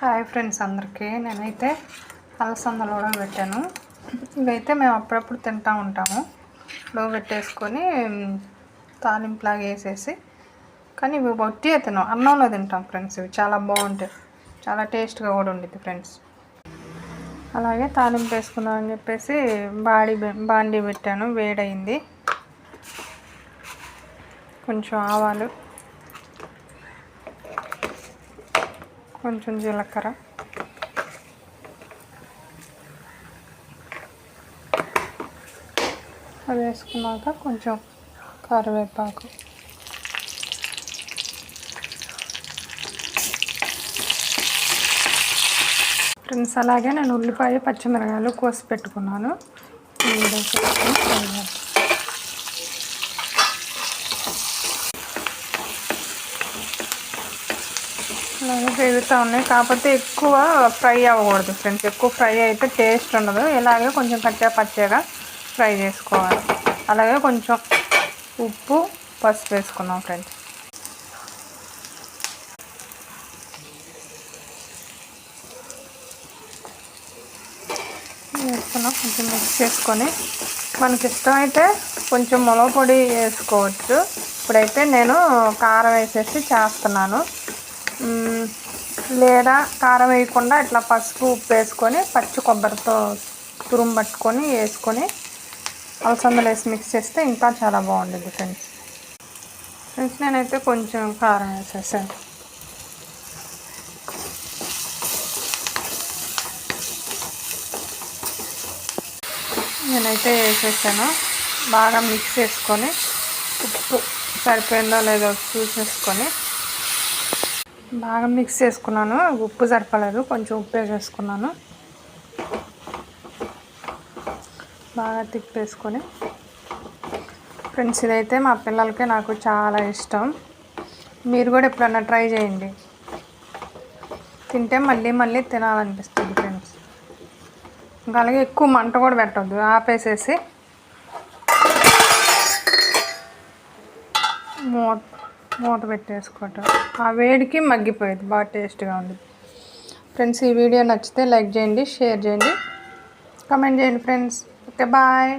Hi friends అందరికీ. నేనైతే అలసందలు కూడా పెట్టాను. ఇవైతే మేము అప్పుడప్పుడు తింటూ ఉంటాము. లో పెట్టేసుకొని తాలింపులాగా వేసేసి కానీ ఇవి వట్టి తినాం అన్నంలో తింటాం ఫ్రెండ్స్ ఇవి. చాలా బాగుంటాయి. చాలా టేస్ట్గా కూడా ఉండిద్ది ఫ్రెండ్స్. అలాగే తాలింపు వేసుకుందాం అని చెప్పేసి బాడీ బాండీ పెట్టాను. వేడైంది కొంచెం ఆవాలు కొంచెం జీలకర్ర. అది వేసుకున్నాక కొంచెం కరివేపాకు. ఫ్రెండ్స్ అలాగే నేను ఉల్లిపాయ పచ్చిమిరకాయలు కోసి పెట్టుకున్నాను. అలాగే పెరుగుతూ ఉన్నాయి. కాకపోతే ఎక్కువ ఫ్రై అవ్వకూడదు ఫ్రెండ్స్. ఎక్కువ ఫ్రై అయితే టేస్ట్ ఉండదు. ఇలాగే కొంచెం కచ్చా పచ్చగా ఫ్రై చేసుకోవాలి. అలాగే కొంచెం ఉప్పు పసుపు వేసుకున్నాం ఫ్రెండ్స్. వేసుకున్నాం. కొంచెం మిక్స్ చేసుకొని మనకి ఇష్టమైతే కొంచెం మొలవ పొడి వేసుకోవచ్చు. ఇప్పుడైతే నేను కారం వేసేసి చేస్తున్నాను. లేదా కారం వేయకుండా ఇట్లా పసుపు ఉప్పు వేసుకొని పచ్చి కొబ్బరితో తురుము పట్టుకొని వేసుకొని అలసందలు వేసి మిక్స్ చేస్తే ఇంకా చాలా బాగుంటుంది ఫ్రెండ్స్. ఫ్రెండ్స్ నేనైతే కొంచెం కారం వేసేసాను. నేనైతే వేసేసాను. బాగా మిక్స్ చేసుకొని ఉప్పు సరిపోయిందో లేదో చూసేసుకొని బాగా మిక్స్ చేసుకున్నాను. ఉప్పు సరిపలేదు కొంచెం ఉప్పు వేసేసుకున్నాను బాగా తిప్పేసుకొని. ఫ్రెండ్స్ ఇదైతే మా పిల్లలకి నాకు చాలా ఇష్టం. మీరు కూడా ఎప్పుడన్నా ట్రై చేయండి. తింటే మళ్ళీ మళ్ళీ తినాలనిపిస్తుంది ఫ్రెండ్స్. ఇంకా అలాగే ఎక్కువ మంట కూడా పెట్టద్దు ఆపేసేసి మూత మూత పెట్టేసుకోవటం. ఆ వేడికి మగ్గిపోయేది. బాగా టేస్ట్గా ఉంది. ఫ్రెండ్స్ ఈ వీడియో నచ్చితే లైక్ చేయండి షేర్ చేయండి. కమెంట్ చేయండి ఫ్రెండ్స్. Okay bye.